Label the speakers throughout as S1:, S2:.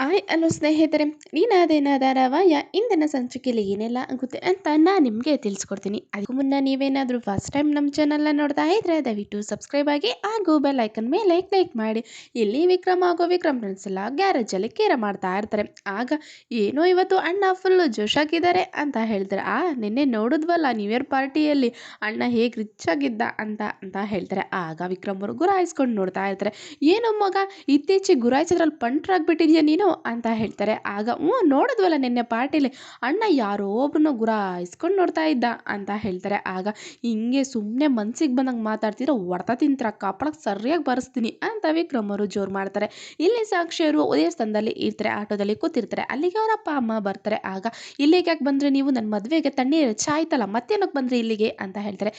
S1: Hi hello ಸ್ನೇಹಿತರೆ ನೀನಾದೇನ ಧಾರಾವಾಹಿಯ ಇಂದಿನ ಸಂಚಿಕೆಯಲ್ಲಿ ಏನೆಲ್ಲ ಆಗುತ್ತೆ ಅಂತ ನಾನು ನಿಮಗೆ ತಿಳಿಸ್ಕೊಡ್ತೀನಿ. ಅದಕ್ಕೂ ಮುನ್ನ ನೀವೇನಾದರೂ ಫಸ್ಟ್ ಟೈಮ್ ನಮ್ಮ ಚಾನಲ್ನ ನೋಡ್ತಾ ಇದ್ರೆ, ದಯವಿಟ್ಟು ಸಬ್ಸ್ಕ್ರೈಬ್ ಆಗಿ ಹಾಗೂ ಬೆಲ್ ಐಕನ್ ಮೇಲೆ ಕ್ಲಿಕ್ ಮಾಡಿ. ಇಲ್ಲಿ ವಿಕ್ರಮ್ ಆಗೋ ವಿಕ್ರಮ್ ಫ್ರೆಂಡ್ಸ್ ಗ್ಯಾರೇಜಲ್ಲಿ ಕೇರ ಮಾಡ್ತಾ ಇರ್ತಾರೆ. ಆಗ ಏನೋ ಇವತ್ತು ಅಣ್ಣ ಫುಲ್ಲು ಜೋಶಾಗಿದ್ದಾರೆ ಅಂತ ಹೇಳ್ತಾರೆ. ಆ, ನಿನ್ನೆ ನೋಡಿದ್ವಲ್ಲ ನ್ಯೂ ಇಯರ್ ಪಾರ್ಟಿಯಲ್ಲಿ ಅಣ್ಣ ಹೇಗೆ ರಿಚ್ ಆಗಿದ್ದ ಅಂತ ಅಂತ ಹೇಳ್ತಾರೆ. ಆಗ ವಿಕ್ರಮ್ ಅವರು ಗುರಾಯಿಸ್ಕೊಂಡು ನೋಡ್ತಾ ಇರ್ತಾರೆ. ಏನೋ ಮಗ, ಇತ್ತೀಚೆಗೆ ಗುರಾಯಿಸಿದ್ರಲ್ಲಿ ಪಂಟ್ರಾಗ್ಬಿಟ್ಟಿದ್ಯಾ ನೀನು? ಅಂತ ಹೇಳ್ತಾರೆ. ಆಗ, ಹ್ಞೂ, ನೋಡಿದ್ವಲ್ಲ ನಿನ್ನೆ ಪಾರ್ಟಿಲಿ. ಅಣ್ಣ ಯಾರೋ ಒಬ್ಬರನ್ನ ಗುರಾಯಿಸ್ಕೊಂಡು ನೋಡ್ತಾ ಇದ್ದ ಅಂತ ಹೇಳ್ತಾರೆ. ಆಗ, ಹಿಂಗೆ ಸುಮ್ಮನೆ ಮನ್ಸಿಗೆ ಬಂದಂಗೆ ಮಾತಾಡ್ತಿದ್ರೆ ಹೊಡ್ತಾ ತಿಂತರ ಕಾಪಾಡಕ್ಕೆ ಸರಿಯಾಗಿ ಬರೆಸ್ತೀನಿ ಅಂತ ವಿಕ್ರಮರು ಜೋರು ಮಾಡ್ತಾರೆ. ಇಲ್ಲಿ ಸಾಕ್ಷಿಯರು ಉದಯ ಸ್ಥಾನದಲ್ಲಿ ಇರ್ತಾರೆ, ಆಟೋದಲ್ಲಿ ಕೂತಿರ್ತಾರೆ. ಅಲ್ಲಿಗೆ ಅವರ ಅಪ್ಪ, ಅಮ್ಮ ಬರ್ತಾರೆ. ಆಗ, ಇಲ್ಲಿಗೆ ಯಾಕೆ ಬಂದರೆ ನೀವು? ನನ್ನ ಮದುವೆಗೆ ತಣ್ಣೀರು ಚಾಯ್ತಲ್ಲ ಮತ್ತೇನಕ್ಕೆ ಬಂದರೆ ಇಲ್ಲಿಗೆ? ಅಂತ ಹೇಳ್ತಾರೆ.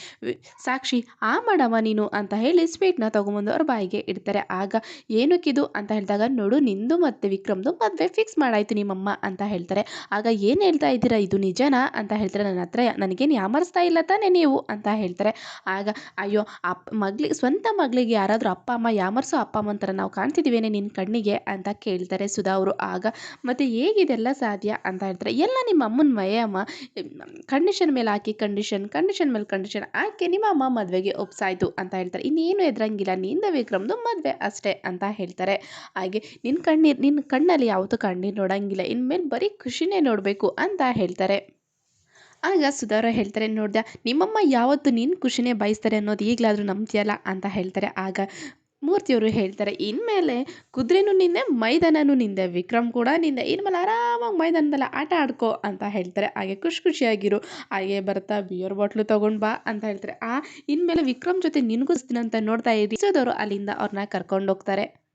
S1: ಸಾಕ್ಷಿ, ಆ ಮಾಡವ ನೀನು ಅಂತ ಹೇಳಿ ಸ್ವೀಟ್ನ ತೊಗೊಂಬಂದು ಅವ್ರ ಬಾಯಿಗೆ ಇಡ್ತಾರೆ. ಆಗ, ಏನಕ್ಕಿದು? ಅಂತ ಹೇಳಿದಾಗ, ನೋಡು, ನಿಂದು ಮತ್ತೆ ಮತ್ತು ವಿಕ್ರಮ್ದು ಮದುವೆ ಫಿಕ್ಸ್ ಮಾಡಾಯ್ತು ನಿಮ್ಮಮ್ಮ ಅಂತ ಹೇಳ್ತಾರೆ. ಆಗ ಏನು ಹೇಳ್ತಾ ಇದ್ದೀರಾ? ಇದು ನಿಜನಾ? ಅಂತ ಹೇಳ್ತಾರೆ. ನನ್ನ ಹತ್ರ ನನಗೇನು ಯಾಮರಿಸ್ತಾ ಇಲ್ಲ ತಾನೇ ನೀವು? ಅಂತ ಹೇಳ್ತಾರೆ. ಆಗ ಅಯ್ಯೋ ಅಪ್ಪ ಮಗ್ಳಿಗೆ ಸ್ವಂತ ಮಗಳಿಗೆ ಯಾರಾದರೂ ಅಪ್ಪ, ಅಮ್ಮ ಯಾಮರ್ಸೋ ಅಪ್ಪ, ಅಮ್ಮ ಅಂತಾರೆ ನಾವು ಕಾಣ್ತಿದ್ದೀವೇನೆ ನಿನ್ನ ಕಣ್ಣಿಗೆ? ಅಂತ ಕೇಳ್ತಾರೆ ಸುಧಾ ಅವರು. ಆಗ ಮತ್ತು ಹೇಗಿದೆಲ್ಲ ಸಾಧ್ಯ? ಅಂತ ಹೇಳ್ತಾರೆ. ಎಲ್ಲ ನಿಮ್ಮ ಅಮ್ಮನ ಮಯ ಅಮ್ಮ ಕಂಡೀಷನ್ ಮೇಲೆ ಹಾಕಿ ಕಂಡೀಷನ್ ಕಂಡೀಷನ್ ಮೇಲೆ ಕಂಡೀಷನ್ ಹಾಕಿ ನಿಮ್ಮ ಅಮ್ಮ ಮದುವೆಗೆ ಒಪ್ಸಾಯಿತು ಅಂತ ಹೇಳ್ತಾರೆ. ಇನ್ನೇನು ಎದ್ರಂಗಿಲ್ಲ ನಿಂದ ವಿಕ್ರಮ್ದು ಮದುವೆ ಅಷ್ಟೇ ಅಂತ ಹೇಳ್ತಾರೆ. ಹಾಗೆ ನಿನ್ನ ಕಣ್ಣೀರು ನಿನ್ನ ಕಣ್ಣಲ್ಲಿ ಯಾವತ್ತೂ ಕಣ್ಣೀರು ನೋಡಂಗಿಲ್ಲ. ಇನ್ಮೇಲೆ ಬರೀ ಖುಷಿನೇ ನೋಡಬೇಕು ಅಂತ ಹೇಳ್ತಾರೆ. ಆಗ ಸುಧಾರ ಹೇಳ್ತಾರೆ ನೋಡ್ದೆ ನಿಮ್ಮಮ್ಮ ಯಾವತ್ತು ನಿನ್ನ ಖುಷಿನೇ ಬಯಸ್ತಾರೆ ಅನ್ನೋದು ಈಗಲಾದರೂ ನಂಬ್ತೀಯಲ್ಲ ಅಂತ ಹೇಳ್ತಾರೆ. ಆಗ ಮೂರ್ತಿಯವರು ಹೇಳ್ತಾರೆ, ಇನ್ಮೇಲೆ ಕುದುರೆನೂ ನಿಂದೆ, ಮೈದಾನನೂ ನಿಂದೆ, ವಿಕ್ರಮ್ ಕೂಡ ನಿಂದೆ. ಇನ್ಮೇಲೆ ಆರಾಮಾಗಿ ಮೈದಾನದಲ್ಲ ಆಟ ಆಡ್ಕೋ ಅಂತ ಹೇಳ್ತಾರೆ. ಹಾಗೆ ಖುಷಿ ಖುಷಿಯಾಗಿರು. ಹಾಗೆ ಬರ್ತಾ, ಬಿಯರ್ ಬಾಟ್ಲು ತೊಗೊಂಡು ಬಾ ಅಂತ ಹೇಳ್ತಾರೆ. ಆ, ಇನ್ಮೇಲೆ ವಿಕ್ರಮ್ ಜೊತೆ ನಿನಗೂ ಅಂತ ನೋಡ್ತಾ ಇದ್ದೀವಿ ಅಲ್ಲಿಂದ ಅವ್ರನ್ನ ಕರ್ಕೊಂಡು ಹೋಗ್ತಾರೆ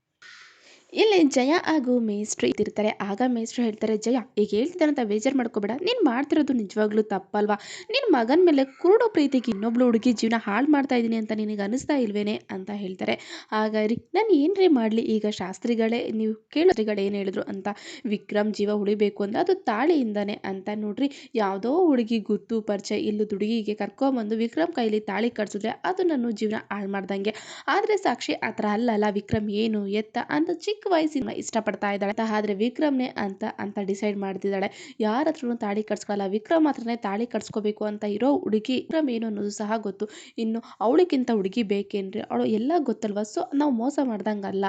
S1: ಇಲ್ಲಿ ಜಯ ಹಾಗೂ ಮೇಸ್ಟ್ರು ಇದ್ದಿರ್ತಾರೆ ಆಗ ಮೇಸ್ಟ್ರು ಹೇಳ್ತಾರೆ, ಜಯ, ಈಗ ಹೇಳ್ತಿದ್ದಾರಂತ ಬೇಜಾರು ಮಾಡ್ಕೋಬೇಡ. ನೀನು ಮಾಡ್ತಿರೋದು ನಿಜವಾಗ್ಲೂ ತಪ್ಪಲ್ವಾ? ನಿನ್ನ ಮಗನ ಮೇಲೆ ಕುರುಡೋ ಪ್ರೀತಿಗೆ ಇನ್ನೊಬ್ಳು ಹುಡುಗಿ ಜೀವನ ಹಾಳು ಮಾಡ್ತಾ ಇದ್ದೀನಿ ಅಂತ ನಿನಗೆ ಅನಿಸ್ತಾ ಇಲ್ವೇನೆ? ಅಂತ ಹೇಳ್ತಾರೆ. ಆಗ ರೀ ನಾನು ಏನ್ರಿ ಮಾಡಲಿ? ಈಗ ಶಾಸ್ತ್ರಿಗಳೇ, ನೀವು ಕೇಳೋದ್ರಿಗಳು ಏನು ಹೇಳಿದ್ರು ಅಂತ? ವಿಕ್ರಮ್ ಜೀವ ಉಳಿಬೇಕು ಅಂತ ಅದು ತಾಳಿಯಿಂದಾನೆ ಅಂತ ನೋಡ್ರಿ. ಯಾವುದೋ ಹುಡುಗಿ ಗುತ್ತು, ಪರಿಚಯ ಇಲ್ಲದ ದುಡುಗಿಗೆ ಕರ್ಕೊಂಬಂದು ವಿಕ್ರಮ್ ಕೈಲಿ ತಾಳಿ ಕಟ್ಸಿದ್ರೆ ಅದು ನನ್ನ ಜೀವನ ಹಾಳು ಮಾಡ್ದಂಗೆ. ಆದರೆ ಸಾಕ್ಷಿ, ಆ ಥರ ಅಲ್ಲಲ್ಲ ವಿಕ್ರಮ್ ಏನು ಎತ್ತ? ಅಂತ ಚಿಕ್ಕ ವಯಸ್ಸಿನ ಇಷ್ಟಪಡ್ತಾ ಇದ್ದಾಳೆ. ಆದ್ರೆ ವಿಕ್ರಮ್ನೇ ಅಂತ ಅಂತ ಡಿಸೈಡ್ ಮಾಡ್ತಿದ್ದಾಳೆ. ಯಾರ ಹತ್ರನೂ ತಾಳಿ ಕಟ್ಸ್ಕೊಳ್ಳಲ್ಲ ವಿಕ್ರಮ್ ಹತ್ರನೇ ತಾಳಿ ಕಟ್ಸ್ಕೋಬೇಕು ಅಂತ ಇರೋ ಹುಡುಗಿ ವಿಕ್ರಮ್ ಏನು ಅನ್ನೋದು ಸಹ ಗೊತ್ತು. ಇನ್ನು ಅವಳಿಗಿಂತ ಹುಡುಗಿ ಬೇಕೇನ್ರಿ? ಅವಳು ಎಲ್ಲ ಗೊತ್ತಲ್ವ? ಸೊ ನಾವು ಮೋಸ ಮಾಡ್ದಂಗಲ್ಲ.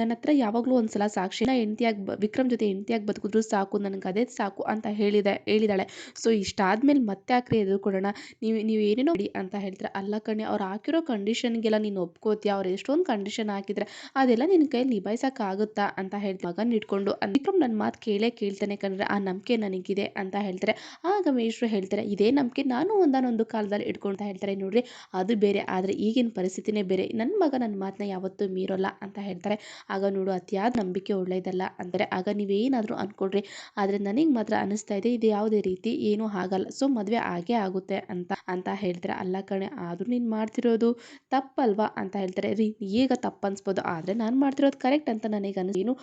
S1: ನನ್ನ ಹತ್ರ ಯಾವಾಗಲೂ ಒಂದ್ಸಲ ಸಾಕ್ಷಿನ ಹೆಂಡತಿಯಾಗಿ ವಿಕ್ರಮ್ ಜೊತೆ ಹೆಂಡತಿಯಾಗಿ ಬದುಕಿದ್ರು ಸಾಕು, ನನಗೆ ಅದೇ ಸಾಕು ಅಂತ ಹೇಳಿದೆ, ಹೇಳಿದಾಳೆ. ಸೊ ಇಷ್ಟಾದ್ಮೇಲೆ ಮತ್ತೆ ಆಕ್ರೆ ಎದುರ್ಕೊಡೋಣ ನೀವು ನೀವು ಏನೇನೋ ಅಂತ ಹೇಳ್ತಾರೆ? ಅಲ್ಲ ಕಣೆ, ಅವ್ರು ಹಾಕಿರೋ ಕಂಡೀಷನ್ಗೆಲ್ಲ ನೀನು ಒಪ್ಕೋತೀಯ? ಅವ್ರು ಎಷ್ಟೊಂದು ಕಂಡೀಷನ್ ಹಾಕಿದ್ರೆ ಅದೆಲ್ಲ ನಿನ್ನ ಕೈಯಲ್ಲಿ ನಿಭಾಯಿಸಕ್ಕೆ ಆಗುತ್ತಾ ಅಂತ ಹೇಳ್ತಾ ಮಗನ ಇಟ್ಕೊಂಡು ವಿಕ್ರಮ್ ನನ್ನ ಮಾತು ಕೇಳೇ ಕೇಳ್ತಾನೆ ಕಂಡ್ರೆ ಆ ನಂಬಿಕೆ ನನಗಿದೆ ಅಂತ ಹೇಳ್ತಾರೆ. ಆಗ ಮೇಷ್ರು ಹೇಳ್ತಾರೆ, ಇದೇ ನಂಬಿಕೆ ನಾನು ಒಂದಾನೊಂದು ಕಾಲದಲ್ಲಿ ಇಟ್ಕೊಳ್ತಾ ಹೇಳ್ತಾರೆ ನೋಡ್ರಿ, ಅದು ಬೇರೆ, ಆದರೆ ಈಗಿನ ಪರಿಸ್ಥಿತಿನೇ ಬೇರೆ. ನನ್ನ ಮಗ ನನ್ನ ಮಾತನ್ನ ಯಾವತ್ತೂ ಮೀರೋಲ್ಲ ಅಂತ ಹೇಳ್ತಾರೆ. ಆಗ ನೋಡು, ಅತಿಯಾದ ನಂಬಿಕೆ ಒಳ್ಳೆಯದಲ್ಲ ಅಂದರೆ, ಆಗ ನೀವೇನಾದರೂ ಅಂದ್ಕೊಡ್ರಿ ಆದರೆ ನನಗೆ ಮಾತ್ರ ಅನಿಸ್ತಾ ಇದೆ, ಇದು ಯಾವುದೇ ರೀತಿ ಏನೂ ಆಗಲ್ಲ, ಸೊ ಮದುವೆ ಆಗೇ ಆಗುತ್ತೆ ಅಂತ ಅಂತ ಹೇಳ್ತಾರೆ. ಅಲ್ಲ ಕಣೆ, ಆದರೂ ನೀನು ಮಾಡ್ತಿರೋದು ತಪ್ಪಲ್ವಾ? ಅಂತ ಹೇಳ್ತಾರೆ. ರೀ, ಈಗ ತಪ್ಪು ಅನ್ಸ್ಬೋದು ಆದರೆ ನಾನು ಮಾಡ್ತಿರೋದು ಕರೆಕ್ಟ್ ಅಂತ ನನಗೆ ಅನಿಸ್ ಏನು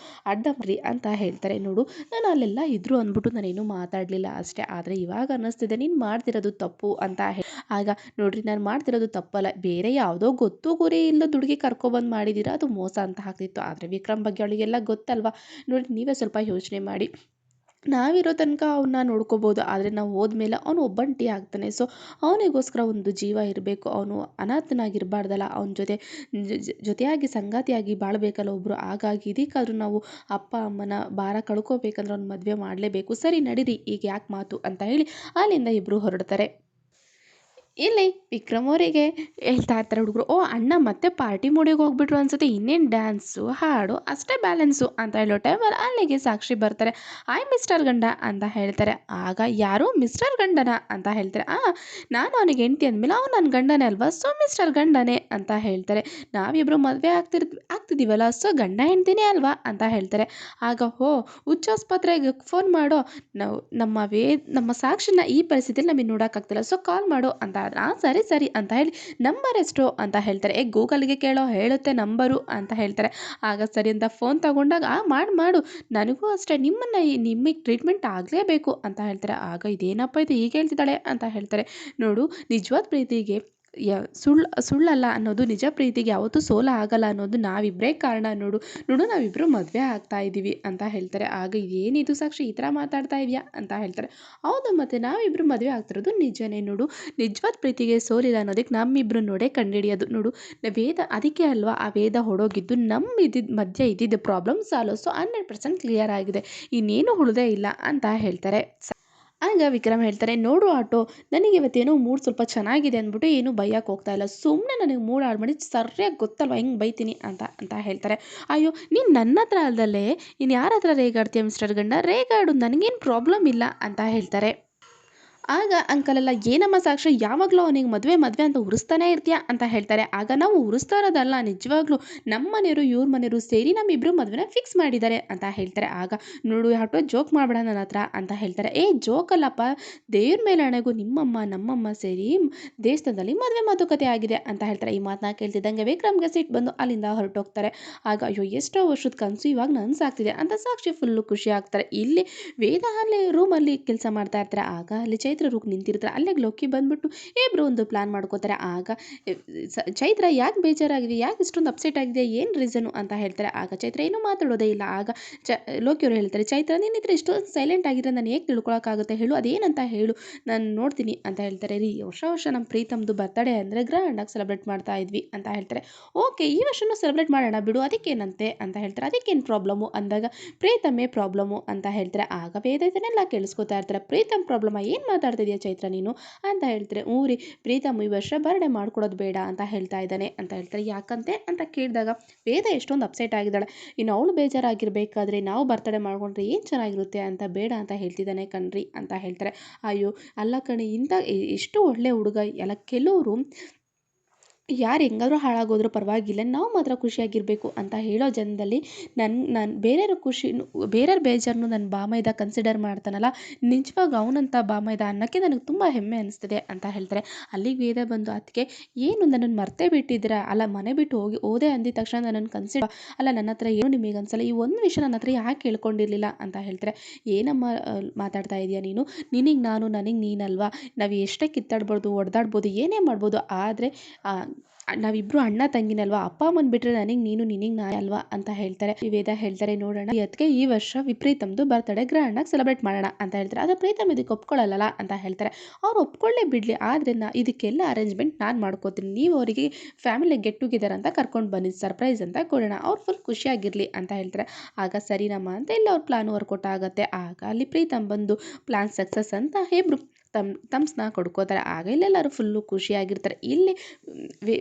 S1: ಮರಿ ಅಂತ ಹೇಳ್ತಾರೆ. ನೋಡು, ನಾನು ಅಲ್ಲೆಲ್ಲ ಇದ್ರು ಅಂದ್ಬಿಟ್ಟು ನಾನೇನು ಮಾತಾಡಲಿಲ್ಲ ಅಷ್ಟೇ. ಆದರೆ ಇವಾಗ ಅನ್ನಿಸ್ತಿದೆ, ನೀನು ಮಾಡ್ತಿರೋದು ತಪ್ಪು ಅಂತ ಆಗ ನೋಡ್ರಿ, ನಾನು ಮಾಡ್ತಿರೋದು ತಪ್ಪಲ್ಲ. ಬೇರೆ ಯಾವುದೋ ಗೊತ್ತು ಗುರಿ ಇಲ್ಲ ದುಡುಗಿ ಕರ್ಕೊಬಂದು ಮಾಡಿದ್ದೀರಾ ಅದು ಮೋಸ ಅಂತ ಆಗ್ತಿತ್ತು. ಆದರೆ ವಿಕ್ರಮ್ ಬಗ್ಗೆ ಅವಳಿಗೆಲ್ಲ ಗೊತ್ತಲ್ವಾ? ನೋಡಿ ನೀವೇ ಸ್ವಲ್ಪ ಯೋಚನೆ ಮಾಡಿ. ನಾವಿರೋ ತನಕ ಅವನ್ನ ನೋಡ್ಕೋಬೋದು, ಆದರೆ ನಾವು ಹೋದ್ಮೇಲೆ ಅವನು ಒಬ್ಬಂಟಿ ಆಗ್ತಾನೆ. ಸೊ ಅವನಿಗೋಸ್ಕರ ಒಂದು ಜೀವ ಇರಬೇಕು. ಅವನು ಅನಾಥನಾಗಿರಬಾರ್ದಲ್ಲ, ಅವನ ಜೊತೆ ಜೊತೆಯಾಗಿ ಸಂಗಾತಿಯಾಗಿ ಬಾಳಬೇಕಲ್ಲ ಒಬ್ಬರು ಹಾಗಾಗಿ ಇದಕ್ಕಾದರೂ ನಾವು ಅಪ್ಪ, ಅಮ್ಮನ ಭಾರ ಕಳ್ಕೋಬೇಕಂದ್ರೆ ಅವ್ನು ಮದುವೆ ಮಾಡಲೇಬೇಕು. ಸರಿ ನಡೀರಿ, ಈಗ ಯಾಕೆ ಮಾತು ಅಂತ ಹೇಳಿ ಅಲ್ಲಿಂದ ಇಬ್ಬರು ಹೊರಡ್ತಾರೆ. ಇಲ್ಲಿ ವಿಕ್ರಮ್ ಅವರಿಗೆ ಹೇಳ್ತಾ ಇರ್ತಾರೆ ಹುಡುಗರು, ಓ, ಅಣ್ಣ ಮತ್ತೆ ಪಾರ್ಟಿ ಮೂಡಿಗೆ ಹೋಗ್ಬಿಟ್ರು ಅನ್ಸುತ್ತೆ, ಇನ್ನೇನು ಡ್ಯಾನ್ಸು ಹಾಡು, ಅಷ್ಟೇ ಬ್ಯಾಲೆನ್ಸು ಅಂತ ಹೇಳೋ ಟೈಮಲ್ಲಿ ಅಲ್ಲಿಗೆ ಸಾಕ್ಷಿ ಬರ್ತಾರೆ. ಆಯ್ ಮಿಸ್ಟರ್ ಗಂಡ, ಅಂತ ಹೇಳ್ತಾರೆ. ಆಗ ಯಾರು? ಮಿಸ್ಟರ್ ಗಂಡನ, ಅಂತ ಹೇಳ್ತಾರೆ. ಆ, ನಾನು ಅವನಿಗೆ ಹೆಂಡತಿ ಅಂದಮೇಲೆ ಅವ್ನು ನನ್ನ ಗಂಡನೇ ಅಲ್ವಾ? ಸೊ ಮಿಸ್ಟರ್ ಗಂಡನೇ, ಅಂತ ಹೇಳ್ತಾರೆ. ನಾವಿಬ್ಬರು ಮದುವೆ ಆಗ್ತಿರ್ ಆಗ್ತಿದ್ದೀವಲ್ಲ ಸೊ ಗಂಡ ಹೆಂಡ್ತಿನೇ ಅಲ್ವಾ? ಅಂತ ಹೇಳ್ತಾರೆ. ಆಗ, ಹೋ, ಹುಚ್ಚಾಸ್ಪತ್ರೆಗೆ ಫೋನ್ ಮಾಡೋ, ನಾವು ನಮ್ಮ ವೇ, ನಮ್ಮ ಸಾಕ್ಷಿನ ಈ ಪರಿಸ್ಥಿತಿಯಲ್ಲಿ ನಮಗೆ ನೋಡೋಕ್ಕಾಗ್ತಿಲ್ಲ ಸೊ ಕಾಲ್ ಮಾಡು, ಅಂತ ಹಾಂ ಸರಿ ಸರಿ ಅಂತ ಹೇಳಿ ನಂಬರ್ ಎಷ್ಟು ಅಂತ ಹೇಳ್ತಾರೆ. ಏ, ಗೂಗಲ್ಗೆ ಕೇಳೋ ಹೇಳುತ್ತೆ ನಂಬರು ಅಂತ ಹೇಳ್ತಾರೆ. ಆಗ ಸರಿ ಅಂತ ಫೋನ್ ತಗೊಂಡಾಗ, ಆ, ಮಾಡಿ, ಮಾಡು, ನನಗೂ ಅಷ್ಟೇ, ನಿಮ್ಮನ್ನು ನಿಮಗೆ ಟ್ರೀಟ್ಮೆಂಟ್ ಆಗಲೇಬೇಕು ಅಂತ ಹೇಳ್ತಾರೆ. ಆಗ ಇದೇನಪ್ಪ ಇದು ಹೀಗೆ ಹೇಳ್ತಿದ್ದಾಳೆ ಅಂತ ಹೇಳ್ತಾರೆ. ನೋಡು, ನಿಜವಾದ ಪ್ರೀತಿಗೆ ಯ ಸುಳ್ಳು ಸುಳ್ಳಲ್ಲ ಅನ್ನೋದು ನಿಜ ಪ್ರೀತಿಗೆ ಯಾವತ್ತೂ ಸೋಲ ಆಗಲ್ಲ ಅನ್ನೋದು ನಾವಿಬ್ಬರೇ ಕಾರಣ ನೋಡು. ನೋಡು ನಾವಿಬ್ಬರು ಮದುವೆ ಆಗ್ತಾ ಇದ್ದೀವಿ ಅಂತ ಹೇಳ್ತಾರೆ. ಆಗ ಏನಿದು ಸಾಕ್ಷಿ? ಈ ಥರ ಮಾತಾಡ್ತಾ ಇದೆಯಾ ಅಂತ ಹೇಳ್ತಾರೆ. ಹೌದು ಮತ್ತು ನಾವಿಬ್ಬರು ಮದುವೆ ಆಗ್ತಿರೋದು ನಿಜನೇ ನೋಡು. ನಿಜವಾದ ಪ್ರೀತಿಗೆ ಸೋಲಿಲ್ಲ ಅನ್ನೋದಕ್ಕೆ ನಮ್ಮಿಬ್ಬರು ನೋಡೇ ಕಂಡುಹಿಡಿಯೋದು. ನೋಡು ವೇದ ಅದಕ್ಕೆ ಅಲ್ವಾ ಆ ವೇದ ಹೊಡೋಗಿದ್ದು ನಮ್ಮ ಇದ್ದಿದ್ದು ಮಧ್ಯೆ ಇದ್ದಿದ್ದ problem solve so hundred percent clear ಆಗಿದೆ. ಇನ್ನೇನು ಉಳಿದೇ ಇಲ್ಲ ಅಂತ ಹೇಳ್ತಾರೆ. ಆಗ ವಿಕ್ರಮ್ ಹೇಳ್ತಾರೆ, ನೋಡು ಆಟೋ, ನನಗೆ ಇವತ್ತೇನೋ ಮೂಡ್ ಸ್ವಲ್ಪ ಚೆನ್ನಾಗಿದೆ ಅಂದ್ಬಿಟ್ಟು ಏನು ಬೈಯಕ್ಕೆ ಹೋಗ್ತಾ ಇಲ್ಲ. ಸುಮ್ಮನೆ ನನಗೆ ಮೂಡ್ ಆಡ್ ಮಾಡಿ ಸರಿಯಾಗಿ ಗೊತ್ತಲ್ವ, ಹೆಂಗೆ ಬೈತೀನಿ ಅಂತ ಅಂತ ಹೇಳ್ತಾರೆ. ಅಯ್ಯೋ, ನೀನು ನನ್ನ ಹತ್ರ ಅಲ್ದಲ್ಲೇ ನೀನು ಯಾರ ಹತ್ರ ರೇಗಾಡ್ತೀಯ ಮಿಸ್ಟರ್ ಗಂಡ? ರೇಗಾಡು ನನಗೇನು ಪ್ರಾಬ್ಲಮ್ ಇಲ್ಲ ಅಂತ ಹೇಳ್ತಾರೆ. ಆಗ ಅಂಕಲೆಲ್ಲ, ಏನಮ್ಮ ಸಾಕ್ಷಿ, ಯಾವಾಗಲೂ ಅವನಿಗೆ ಮದುವೆ ಮದುವೆ ಅಂತ ಉರಿಸ್ತಾನೆ ಇರ್ತೀಯ? ಅಂತ ಹೇಳ್ತಾರೆ. ಆಗ ನಾವು ಉರಿಸ್ತಾ ಇರೋದಲ್ಲ, ನಿಜವಾಗ್ಲೂ ನಮ್ಮ ಮನೆಯವರು, ಇವ್ರ ಮನೆಯವರು ಸೇರಿ ನಮ್ಮಿಬ್ಬರು ಮದುವೆನ ಫಿಕ್ಸ್ ಮಾಡಿದ್ದಾರೆ ಅಂತ ಹೇಳ್ತಾರೆ. ಆಗ, ನೋಡು ಯಾಟೋ ಜೋಕ್ ಮಾಡಬೇಡ ನನ್ನ ಹತ್ರ ಅಂತ ಹೇಳ್ತಾರೆ. ಏ ಜೋಕ್ ಅಲ್ಲಪ್ಪ, ದೇವ್ರ ಮೇಲೆ ಹಣೆಗೂ ನಿಮ್ಮಮ್ಮ, ನಮ್ಮಮ್ಮ ಸೇರಿ ದೇವಸ್ಥಾನದಲ್ಲಿ ಮದುವೆ ಮಾತುಕತೆ ಆಗಿದೆ ಅಂತ ಹೇಳ್ತಾರೆ. ಈ ಮಾತನ್ನ ಕೇಳ್ತಿದ್ದಂಗೆ ವಿಕ್ರಮ್ಗೆ ಸಿಟ್ಟು ಬಂದು ಅಲ್ಲಿಂದ ಹೊರಟೋಗ್ತಾರೆ. ಆಗ, ಅಯ್ಯೋ, ಎಷ್ಟೋ ವರ್ಷದ ಕನಸು ಇವಾಗ ನನ್ಸಾಗ್ತಿದೆ ಅಂತ ಸಾಕ್ಷಿ ಫುಲ್ಲು ಖುಷಿ ಆಗ್ತಾರೆ. ಇಲ್ಲಿ ವೇದ ಅಲ್ಲಿ ರೂಮಲ್ಲಿ ಕೆಲಸ ಮಾಡ್ತಾ ಇರ್ತಾರೆ. ಆಗ ಅಲ್ಲಿ ಚೈತ್ರ ರೂಕ್ ನಿಂತಿರ್ತಾರೆ. ಅಲ್ಲಿಗೆ ಲೋಕಿ ಬಂದ್ಬಿಟ್ಟು ಬ್ರೋ, ಒಂದು ಪ್ಲಾನ್ ಮಾಡ್ಕೋತಾರೆ. ಆಗ ಚೈತ್ರ ಯಾಕೆ ಬೇಜಾರಾಗಿದೆ? ಯಾಕೆ ಇಷ್ಟೊಂದು ಅಪ್ಸೆಟ್ ಆಗಿದೆ ಏನು ರೀಸನು ಅಂತ ಹೇಳ್ತಾರೆ. ಆಗ ಚೈತ್ರ ಏನೂ ಮಾತಾಡೋದೇ ಇಲ್ಲ. ಆಗ ಚ, ಲೋಕಿಯವರು ಹೇಳ್ತಾರೆ, ಚೈತ್ರ ನಿನ್ನಿದ್ರೆ ಇಷ್ಟೊಂದು ಸೈಲೆಂಟ್ ಆಗಿದ್ರೆ ನಾನು ಹೇಗೆ ತಿಳ್ಕೊಳಕ್ಕಾಗುತ್ತೆ? ಹೇಳು, ಅದೇನಂತ ಹೇಳು. ನಾನು ನೋಡ್ತೀನಿ ಅಂತ ಹೇಳ್ತಾರೆ. ರೀ, ವರ್ಷ ವರ್ಷ ನಮ್ಮ ಪ್ರೀತಮ್ದು ಬರ್ತಡೇ ಅಂದರೆ ಗ್ರ್ಯಾಂಡಾಗಿ ಸೆಲೆಬ್ರೇಟ್ ಮಾಡ್ತಾ ಇದ್ವಿ ಅಂತ ಹೇಳ್ತಾರೆ. ಓಕೆ, ಈ ವರ್ಷನೂ ಸೆಲೆಬ್ರೇಟ್ ಮಾಡೋಣ ಬಿಡು, ಅದಕ್ಕೇನಂತೆ? ಅಂತ ಹೇಳ್ತಾರೆ. ಅದಕ್ಕೇನು ಪ್ರಾಬ್ಲಮ್ಮು ಅಂದಾಗ ಪ್ರೀತಮೇ ಪ್ರಾಬ್ಲಮು ಅಂತ ಹೇಳ್ತಾರೆ. ಆಗ ವೇದ ಇದನ್ನೆಲ್ಲ ಕೇಳಿಸ್ಕೊತಾ ಇರ್ತಾರೆ. ಪ್ರೀತಮ್ ಪ್ರಾಬ್ಲಮ್ ಏನು ಮಾತಾಡ್ತಿದ್ಯಾ ಚೈತ್ರ ನೀನು? ಅಂತ ಹೇಳ್ತಾರೆ ಹ್ಞೂ ರೀ, ಪ್ರೀತಮ್ ಈ ವರ್ಷ ಬರ್ಡೇ ಮಾಡ್ಕೊಡೋದು ಬೇಡ ಅಂತ ಹೇಳ್ತಾ ಇದ್ದಾನೆ. ಅಂತ ಹೇಳ್ತಾರೆ, ಯಾಕಂತೆ? ಅಂತ ಕೇಳಿದಾಗ, ವೇದ ಎಷ್ಟೊಂದು ಅಪ್ಸೆಟ್ ಆಗಿದ್ದಾಳೆ. ಇನ್ನು ಅವಳು ಬೇಜಾರಾಗಿರ್ಬೇಕಾದ್ರೆ ನಾವು ಬರ್ತಡೆ ಮಾಡ್ಕೊಂಡ್ರೆ ಏನು ಚೆನ್ನಾಗಿರುತ್ತೆ ಅಂತ ಬೇಡ ಅಂತ ಹೇಳ್ತಿದ್ದಾನೆ ಕಣ್ರಿ, ಅಂತ ಹೇಳ್ತಾರೆ. ಅಯ್ಯೋ, ಅಲ್ಲ ಕಣಿ, ಇಂಥ ಎಷ್ಟು ಒಳ್ಳೆ ಹುಡುಗ. ಎಲ್ಲ ಕೆಲವರು ಯಾರು ಹೆಂಗಾದರೂ ಹಾಳಾಗೋದ್ರೂ ಪರವಾಗಿಲ್ಲ, ನಾವು ಮಾತ್ರ ಖುಷಿಯಾಗಿರಬೇಕು ಅಂತ ಹೇಳೋ ಜನದಲ್ಲಿ ನನ್ನ ನಾನು ಬೇರೆಯವ್ರ ಖುಷಿ, ಬೇರೆಯವ್ರ ಬೇಜಾರನ್ನು ನನ್ನ ಬಾಮೈದ ಕನ್ಸಿಡರ್ ಮಾಡ್ತಾನಲ್ಲ, ನಿಜವಾಗ ಅವನಂತ ಬಾಮೈದ ಅನ್ನೋಕ್ಕೆ ನನಗೆ ತುಂಬ ಹೆಮ್ಮೆ ಅನ್ನಿಸ್ತದೆ ಅಂತ ಹೇಳ್ತಾರೆ. ಅಲ್ಲಿಗೆ ವೇದ ಬಂದು ಅದಕ್ಕೆ ಏನು ನನ್ನನ್ನು ಮರ್ತೇ ಬಿಟ್ಟಿದ್ದೀರಾ? ಅಲ್ಲ, ಮನೆ ಬಿಟ್ಟು ಹೋಗಿ ಹೋದೆ ಅಂದಿದ ತಕ್ಷಣ ನನ್ನನ್ನು ಕನ್ಸಿಡರ್ ಅಲ್ಲ ನನ್ನ ಹತ್ರ ಏನು ನಿಮಗೆ ಅನ್ಸಲ್ಲ, ಈ ಒಂದು ವಿಷಯ ನನ್ನ ಹತ್ರ ಯಾಕೆ ಕೇಳ್ಕೊಂಡಿರಲಿಲ್ಲ ಅಂತ ಹೇಳ್ತಾರೆ. ಏನಮ್ಮ ಮಾತಾಡ್ತಾ ಇದೆಯಾ ನೀನು? ನಿನಗೆ ನಾನು, ನನಗೆ ನೀನಲ್ವಾ? ನಾವು ಎಷ್ಟೇ ಕಿತ್ತಾಡ್ಬೋದು ಹೊಡೆದಾಡ್ಬೋದು ಏನೇ ಮಾಡ್ಬೋದು ಆದರೆ ನಾವಿಬ್ರು ಅಣ್ಣ ತಂಗಿನಲ್ವಾ? ಅಪ್ಪ ಅಮ್ಮನ ಬಿಟ್ಟರೆ ನನಗೆ ನೀನು ನಿನಗೆ ನಾನು ಅಲ್ವಾ ಅಂತ ಹೇಳ್ತಾರೆ. ವೇದ ಹೇಳ್ತಾರೆ, ನೋಡೋಣ. ಅದಕ್ಕೆ ಈ ವರ್ಷ ವಿಪ್ರೀತಮ್ದು ಬರ್ತಡೇ. ಗ್ರ್ಯಾಂಡಾಗಿ ಸೆಲೆಬ್ರೇಟ್ ಮಾಡೋಣ ಅಂತ ಹೇಳ್ತಾರೆ. ಆದರೆ ಪ್ರೀತಮ್ ಇದಕ್ಕೆ ಒಪ್ಕೊಳ್ಳಲ್ಲ ಅಂತ ಹೇಳ್ತಾರೆ. ಅವ್ರು ಒಪ್ಕೊಳ್ಳೇ ಬಿಡಲಿ, ಆದರೆ ನಾ ಇದಕ್ಕೆಲ್ಲ ಅರೇಂಜ್ಮೆಂಟ್ ನಾನು ಮಾಡ್ಕೋತೀನಿ. ನೀವು ಅವರಿಗೆ ಫ್ಯಾಮಿಲಿ ಗೆಟ್ ಟುಗೆದರ್ ಅಂತ ಕರ್ಕೊಂಡು ಬನ್ನಿ ಸರ್ಪ್ರೈಸ್ ಅಂತ ಕೊಡೋಣ. ಅವ್ರು ಫುಲ್ ಖುಷಿಯಾಗಿರಲಿ ಅಂತ ಹೇಳ್ತಾರೆ. ಆಗ ಸರಿನಮ್ಮ ಅಂತ ಎಲ್ಲ ಅವ್ರ ಪ್ಲಾನ್ ವರ್ಕೌಟ್ ಆಗುತ್ತೆ. ಆಗ ಅಲ್ಲಿ ಪ್ರೀತಮ್ ಬಂದು ಪ್ಲಾನ್ ಸಕ್ಸಸ್ ಅಂತ ಇಬ್ರು ತಮ್ ತಮ್ಸ್ನ ಕೊಡ್ಕೋತಾರೆ. ಆಗ ಇಲ್ಲೆಲ್ಲರೂ ಫುಲ್ಲು ಖುಷಿಯಾಗಿರ್ತಾರೆ. ಇಲ್ಲಿ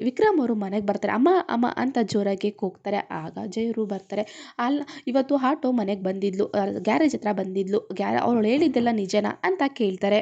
S1: ವಿಕ್ರಮ್ ಅವರು ಮನೆಗೆ ಬರ್ತಾರೆ. ಅಮ್ಮ ಅಮ್ಮ ಅಂತ ಜೋರಾಗಿ ಕೂಗ್ತಾರೆ. ಆಗ ಜಯರು ಬರ್ತಾರೆ. ಅಲ್ಲ, ಇವತ್ತು ಆಟೋ ಮನೆಗೆ ಬಂದಿದ್ಲು. ಗ್ಯಾರೇಜ್ ಹತ್ರ ಬಂದಿದ್ಲು. ಗ್ಯಾರ ಅವಳು ಹೇಳಿದ್ದೆಲ್ಲ ನಿಜನಾ ಅಂತ ಕೇಳ್ತಾರೆ.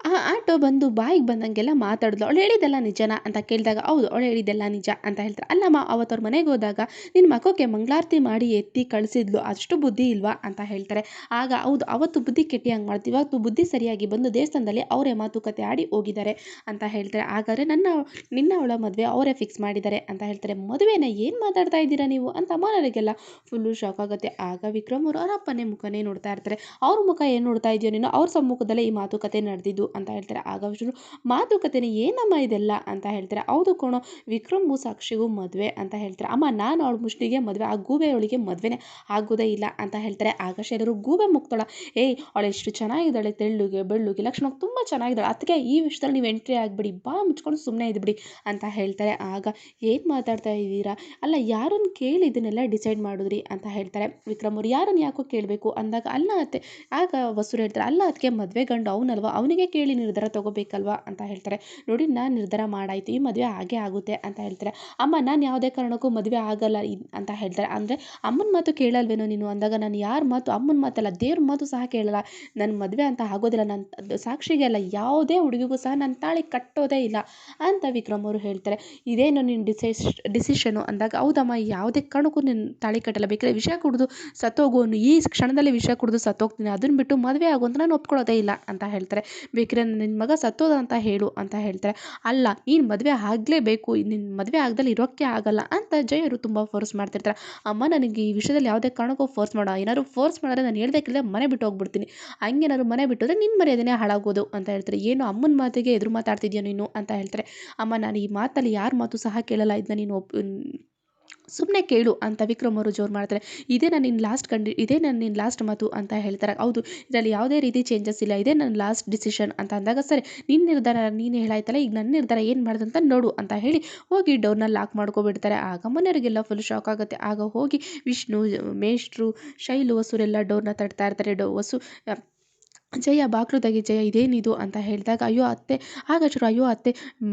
S1: ಆ ಆಟೋ ಬಂದು ಬಾಯಿಗೆ ಬಂದಂಗೆಲ್ಲ ಮಾತಾಡಿದ್ಲು. ಅವಳು ಹೇಳಿದ್ದೆಲ್ಲ ನಿಜನಾ? ಅಂತ ಕೇಳಿದಾಗ, ಹೌದು, ಅವಳು ಹೇಳಿದ್ದೆಲ್ಲ ನಿಜ ಅಂತ ಹೇಳ್ತಾರೆ. ಅಲ್ಲಮ್ಮ ಅವತ್ತು ಅವ್ರ ಮನೆಗೆ ಹೋದಾಗ ನಿನ್ನ ಮಕ್ಕೋಕ್ಕೆ ಮಂಗಳಾರತಿ ಮಾಡಿ ಎತ್ತಿ ಕಳಿಸಿದ್ಲು. ಅಷ್ಟು ಬುದ್ಧಿ ಇಲ್ವಾ? ಅಂತ ಹೇಳ್ತಾರೆ. ಆಗ, ಹೌದು, ಅವತ್ತು ಬುದ್ಧಿ ಕೆಟ್ಟಿ ಹಂಗೆ ಮಾಡ್ತೀವಿ. ಇವತ್ತು ಬುದ್ಧಿ ಸರಿಯಾಗಿ ಬಂದು ದೇವಸ್ಥಾನದಲ್ಲಿ ಅವರೇ ಮಾತುಕತೆ ಆಡಿ ಹೋಗಿದ್ದಾರೆ ಅಂತ ಹೇಳ್ತಾರೆ. ಹಾಗಾದರೆ ನನ್ನ, ನಿನ್ನ ಅವಳ ಮದುವೆ ಅವರೇ ಫಿಕ್ಸ್ ಮಾಡಿದ್ದಾರೆ ಅಂತ ಹೇಳ್ತಾರೆ. ಮದುವೆನ ಏನು ಮಾತಾಡ್ತಾ ಇದ್ದೀರಾ ನೀವು? ಅಂತ ಅಮ್ಮನವರಿಗೆಲ್ಲ ಫುಲ್ಲು ಶಾಕ್ ಆಗುತ್ತೆ. ಆಗ ವಿಕ್ರಮ್ ಅವರು ಅವರಪ್ಪನೇ ಅಪ್ಪನೇ ಮುಖನೇ ನೋಡ್ತಾ ಇರ್ತಾರೆ. ಅವ್ರ ಮುಖ ಏನು ನೋಡ್ತಾ ಇದೆಯೋ ನೀನು? ಅವ್ರ ಸಮ್ಮುಖದಲ್ಲೇ ಈ ಮಾತುಕತೆ ನಡೆದಿದ್ದು. ಅಂತ ಹೇಳ್ತಾರೆ. ಆಗ ವಿಷ್ಣು ಮಾತುಕತೆನೇ ಏನಮ್ಮ ಇದೆಲ್ಲ? ಅಂತ ಹೇಳ್ತಾರೆ. ಹೌದು ಕಣೋ ವಿಕ್ರಮ್ಗೂ ಸಾಕ್ಷಿಗೂ ಮದುವೆ ಅಂತ ಹೇಳ್ತಾರೆ. ಅಮ್ಮ, ನಾನು ಅವಳು ಮುಷ್ಟಿಗೆ ಮದುವೆ, ಆ ಗೂಬೆ ಅವಳಿಗೆ ಮದುವೆನೇ ಆಗೋದೇ ಇಲ್ಲ ಅಂತ ಹೇಳ್ತಾರೆ. ಆಗ ಶೈಲರು, ಗೂಬೆ ಮುಕ್ತಾಳ. ಏಯ್, ಅವಳು ಎಷ್ಟು ಚೆನ್ನಾಗಿದ್ದಾಳೆ ತೆಳ್ಳುಗೆ, ಬೆಳ್ಳುಗೆ. ಲಕ್ಷ್ಮ ತುಂಬ ಚೆನ್ನಾಗಿದ್ದಾಳೆ. ಅದಕ್ಕೆ ಈ ವಿಷಯದಲ್ಲಿ ನೀವು ಎಂಟ್ರಿ ಆಗಿಬಿಡಿ. ಬಾ ಮುಚ್ಕೊಂಡು ಸುಮ್ಮನೆ ಇದ್ಬಿಡಿ ಅಂತ ಹೇಳ್ತಾರೆ. ಆಗ, ಏನು ಮಾತಾಡ್ತಾ ಇದ್ದೀರಾ? ಅಲ್ಲ, ಯಾರನ್ನು ಕೇಳಿ ಇದನ್ನೆಲ್ಲ ಡಿಸೈಡ್ ಮಾಡಿದ್ರಿ? ಅಂತ ಹೇಳ್ತಾರೆ. ವಿಕ್ರಮ್ ಅವರು, ಯಾರನ್ನು ಯಾಕೋ ಕೇಳಬೇಕು? ಅಂದಾಗ, ಅಲ್ಲ ಅತ್ತೆ. ಆಗ ವಸೂರು ಹೇಳ್ತಾರೆ, ಅಲ್ಲ ಅದಕ್ಕೆ ಮದುವೆ ಗಂಡು ಅವನಲ್ವ? ಅವನಿಗೆ ನಿರ್ಧಾರ ತಗೋಬೇಕಲ್ವಾ ಅಂತ ಹೇಳ್ತಾರೆ. ನೋಡಿ, ನಾನು ನಿರ್ಧಾರ ಮಾಡಾಯಿತು, ಈ ಮದುವೆ ಆಗೇ ಆಗುತ್ತೆ ಅಂತ ಹೇಳ್ತಾರೆ. ಅಮ್ಮ, ನಾನು ಯಾವುದೇ ಕಾರಣಕ್ಕೂ ಮದುವೆ ಆಗಲ್ಲ ಅಂತ ಹೇಳ್ತಾರೆ. ಅಂದರೆ, ಅಮ್ಮನ ಮಾತು ಕೇಳಲ್ವೇನೋ ನೀನು? ಅಂದಾಗ ನಾನು ಯಾರ ಮಾತು, ಅಮ್ಮನ ಮಾತಲ್ಲ, ದೇವ್ರ ಮಾತು ಸಹ ಕೇಳಲ್ಲ. ನನ್ನ ಮದುವೆ ಅಂತ ಆಗೋದಿಲ್ಲ ನನ್ನ ಸಾಕ್ಷಿಗೆ ಅಲ್ಲ, ಯಾವುದೇ ಹುಡುಗಿಗೂ ಸಹ ನಾನು ತಾಳಿ ಕಟ್ಟೋದೇ ಇಲ್ಲ ಅಂತ ವಿಕ್ರಮ್ ಅವರು ಹೇಳ್ತಾರೆ. ಇದೇನು ನಿನ್ನ ಡಿಸೈಸ್, ಡಿಸಿಷನು ಅಂದಾಗ, ಹೌದಮ್ಮ, ಯಾವುದೇ ಕಾರಣಕ್ಕೂ ನೀನು ತಾಳಿ ಕಟ್ಟಲ್ಲ. ಬೇಕಾದ್ರೆ ವಿಷ ಕುಡಿದು ಸತ್ತೋಗೋನು ಈ ಕ್ಷಣದಲ್ಲಿ ವಿಷ ಕುಡಿದು ಸತ್ತೋಗ್ತೀನಿ. ಅದನ್ನ ಬಿಟ್ಟು ಮದುವೆ ಆಗುವಂತ ನಾನು ಒಪ್ಕೊಳ್ಳೋದೇ ಇಲ್ಲ ಅಂತ ಹೇಳ್ತಾರೆ. ಬೇಕಿದ್ರೆ ನಿನ್ನ ಮಗ ಸತ್ತೋದ ಅಂತ ಹೇಳು ಅಂತ ಹೇಳ್ತಾರೆ. ಅಲ್ಲ, ನೀನು ಮದುವೆ ಆಗಲೇಬೇಕು ನಿನ್ನ ಮದುವೆ ಆಗ್ದಲ್ಲಿ ಇರೋಕ್ಕೆ ಆಗಲ್ಲ ಅಂತ ಜಯರು ತುಂಬ ಫೋರ್ಸ್ ಮಾಡ್ತಿರ್ತಾರೆ. ಅಮ್ಮ, ನನಗೆ ಈ ವಿಷಯದಲ್ಲಿ ಯಾವುದೇ ಕಾರಣಕ್ಕೂ ಫೋರ್ಸ್ ಮಾಡೋ, ಏನಾದ್ರು ಫೋರ್ಸ್ ಮಾಡಿದ್ರೆ ನಾನು ಕೇಳಿದ್ರೆ ಮನೆ ಬಿಟ್ಟು ಹೋಗ್ಬಿಡ್ತೀನಿ. ಹಂಗೇನಾದ್ರು ಮನೆ ಬಿಟ್ಟಿದ್ರೆ ನಿನ್ನ ಮರ್ಯಾದೆನೇ ಹಾಳಾಗೋದು ಅಂತ ಹೇಳ್ತಾರೆ. ಏನು ಅಮ್ಮನ ಮಾತಿಗೆ ಎದುರು ಮಾತಾಡ್ತಿದ್ಯಾ ನೀನು ಅಂತ ಹೇಳ್ತಾರೆ. ಅಮ್ಮ, ನಾನು ಈ ಮಾತಲ್ಲಿ ಯಾರ ಮಾತು ಸಹ ಕೇಳಲ್ಲ. ಇದನ್ನ ನೀನು ಒಪ್ ಸುಮ್ಮನೆ ಕೇಳು ಅಂತ ವಿಕ್ರಮ್ ಅವರು ಜೋರು ಮಾಡ್ತಾರೆ. ಇದೇ ನಾನು ನಿನ್ನ ಲಾಸ್ಟ್ ಕಂಡಿ, ಇದೇ ನನ್ನ ನಿನ್ನ ಲಾಸ್ಟ್ ಮಾತು ಅಂತ ಹೇಳ್ತಾರೆ. ಹೌದು, ಇದರಲ್ಲಿ ಯಾವುದೇ ರೀತಿ ಚೇಂಜಸ್ ಇಲ್ಲ. ಇದೇ ನನ್ನ ಲಾಸ್ಟ್ ಡಿಸಿಷನ್ ಅಂತ ಅಂದಾಗ, ಸರಿ ನಿನ್ನ ನಿರ್ಧಾರ ನೀನು ಹೇಳಾಯ್ತಲ್ಲ, ಈಗ ನನ್ನ ನಿರ್ಧಾರ ಏನು ಮಾಡ್ದಂತ ನೋಡು ಅಂತ ಹೇಳಿ ಹೋಗಿ ಡೋರ್ನ ಲಾಕ್ ಮಾಡ್ಕೊಬಿಡ್ತಾರೆ. ಆಗ ಮನೆಯವರಿಗೆಲ್ಲ ಫುಲ್ ಶಾಕ್ ಆಗುತ್ತೆ. ಆಗ ಹೋಗಿ ವಿಷ್ಣು, ಮೇಷ್ಟ್ರು, ಶೈಲು, ವಸುರೆಲ್ಲ ಡೋರ್ನ ತಟ್ತಾ ಇರ್ತಾರೆ. ಡೋ, ವಸು ಜಯ ಬಾಗ್ಲು ತೆಗಿ ಜಯ, ಇದೇನಿದು ಅಂತ ಹೇಳಿದಾಗ, ಅಯ್ಯೋ ಅತ್ತೆ ಆಗ ಶುರು ಅಯ್ಯೋ ಅತ್ತೆ,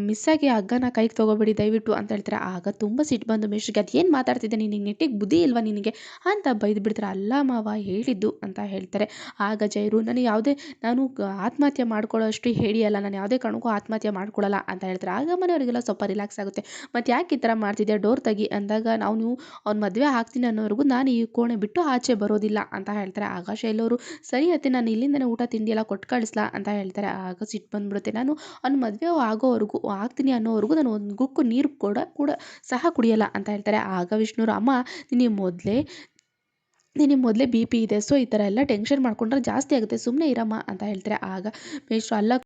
S1: ಮಿಸ್ಸಾಗಿ ಹಗ್ಗನ ಕೈಗೆ ತೊಗೊಬೇಡಿ ದಯವಿಟ್ಟು ಅಂತ ಹೇಳ್ತಾರೆ. ಆಗ ತುಂಬ ಸಿಟ್ಟು ಬಂದು ಮೇಷ್ಟ್ರಿಗೆ, ಅದೇನು ಮಾತಾಡ್ತಿದ್ದೆ ನಿನಗೆ ನೆಟ್ಟಿಗೆ ಬುದ್ಧಿ ಇಲ್ವಾ ನಿನಗೆ? ಅಂತ ಬೈದು ಬಿಡ್ತಾರೆ ಅಲ್ಲ ಮಾವ, ಹೇಳಿದ್ದು, ಅಂತ ಹೇಳ್ತಾರೆ. ಆಗ ಜಯರು ನನಗೆ ಯಾವುದೇ, ನಾನು ಆತ್ಮಹತ್ಯೆ ಮಾಡ್ಕೊಳ್ಳೋಷ್ಟು ಹೇಳಿ ಅಲ್ಲ ನಾನು ಯಾವುದೇ ಕಾರಣಕ್ಕೂ ಆತ್ಮಹತ್ಯೆ ಮಾಡ್ಕೊಳ್ಳಲ್ಲ, ಅಂತ ಹೇಳ್ತಾರೆ. ಆಗ ಮನೆಯವರಿಗೆಲ್ಲ ಸ್ವಲ್ಪ ರಿಲ್ಯಾಕ್ಸ್ ಆಗುತ್ತೆ. ಮತ್ತು ಯಾಕೆ ಈ ಥರ ಮಾಡ್ತಿದ್ದೆ ಡೋರ್ ತೆಗಿ, ಅಂದಾಗ, ನಾವು, ನೀವು ಅವ್ನು ಮದುವೆ ಆಗ್ತೀನಿ ಅನ್ನೋವರೆಗೂ ನಾನು ಈ ಕೋಣೆ ಬಿಟ್ಟು ಆಚೆ ಬರೋದಿಲ್ಲ, ಅಂತ ಹೇಳ್ತಾರೆ. ಆಗ ಶೈಲವರು, ಸರಿ ಅತ್ತೆ, ನಾನು ಇಲ್ಲಿಂದನೇ ಊಟ ತಿಂಡಿ ಎಲ್ಲ ಕೊಟ್ಟು ಕಳಿಸ್ಲಾ ಅಂತ ಹೇಳ್ತಾರೆ. ಆಗ ಸಿಟ್ಟು ಬಂದ್ಬಿಡುತ್ತೆ. ನಾನು ಅವ್ನ ಮದುವೆ ಆಗೋವರೆಗೂ, ಆಗ್ತೀನಿ ಅನ್ನೋವರೆಗೂ ನಾನು ಒಂದು ಗುಕ್ಕು ನೀರು ಕೂಡ ಕೂಡ ಸಹ ಕುಡಿಯಲ್ಲ ಅಂತ ಹೇಳ್ತಾರೆ. ಆಗ ವಿಷ್ಣುರು, ಅಮ್ಮ, ನಿನ್ನ ಮೊದಲೇ ನಿನ್ನ ಮೊದಲೇ ಬಿ ಪಿ ಇದೆ. ಸೊ, ಈ ಥರ ಎಲ್ಲ ಟೆನ್ಷನ್ ಮಾಡ್ಕೊಂಡ್ರೆ ಜಾಸ್ತಿ ಆಗುತ್ತೆ. ಸುಮ್ಮನೆ ಇರಮ್ಮ ಅಂತ ಹೇಳ್ತಾರೆ. ಆಗ ಮೇಷ್ಟ್ರು, ಅಲ್ಲ